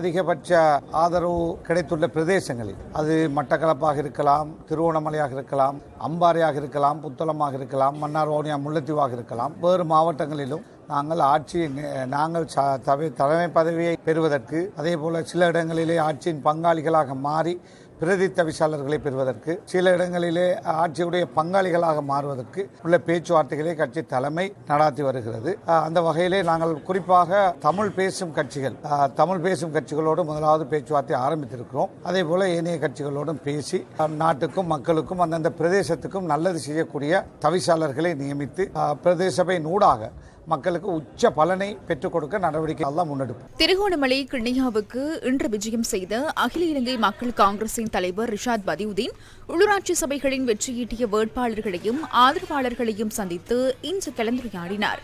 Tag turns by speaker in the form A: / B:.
A: அதிகபட்ச ஆதரவு கிடைத்துள்ள பிரதேசங்களில். அது மட்டக்களப்பாக இருக்கலாம் திருவோணமலையாக இருக்கலாம் அம்பாறையாக இருக்கலாம் புத்தளமாக இருக்கலாம் மன்னார் ஓனியா முல்லைத்தீவாக இருக்கலாம். வேறு மாவட்டங்களிலும் நாங்கள் ஆட்சி நாங்கள் தலைமை பதவியை பெறுவதற்கு அதே போல சில இடங்களிலே ஆட்சியின் பங்காளிகளாக மாறி பிரதி தவிசாளர்களை பெறுவதற்கு சில இடங்களிலே ஆட்சியுடைய பங்காளிகளாக மாறுவதற்கு உள்ள பேச்சுவார்த்தைகளை கட்சி தலைமை நடாத்தி வருகிறது. அந்த வகையிலே நாங்கள் குறிப்பாக தமிழ் பேசும் கட்சிகள் தமிழ் பேசும் கட்சிகளோடு முதலாவது பேச்சுவார்த்தை ஆரம்பித்திருக்கிறோம். அதே போல ஏனைய கட்சிகளோடும் பேசி நாட்டுக்கும் மக்களுக்கும் அந்தந்த பிரதேசத்துக்கும் நல்லது செய்யக்கூடிய தவிசாளர்களை நியமித்து பிரதேச சபை நூடாக மக்களுக்கு உச்ச பலனை பெற்றுக் கொடுக்க நடவடிக்கை எல்லாம் முன்னெடுப்போம்
B: திருகோணமலை கிண்ணியாவுக்கு இன்று விஜயம் செய்த அகில இலங்கை மக்கள் காங்கிரசின் தலைவர் ரிஷாத் பதியுதீன் உள்ளூராட்சி சபைகளின் வெற்றியீட்டிய வேட்பாளர்களையும் ஆதரவாளர்களையும் சந்தித்து இன்று கலந்துரையாடினார்.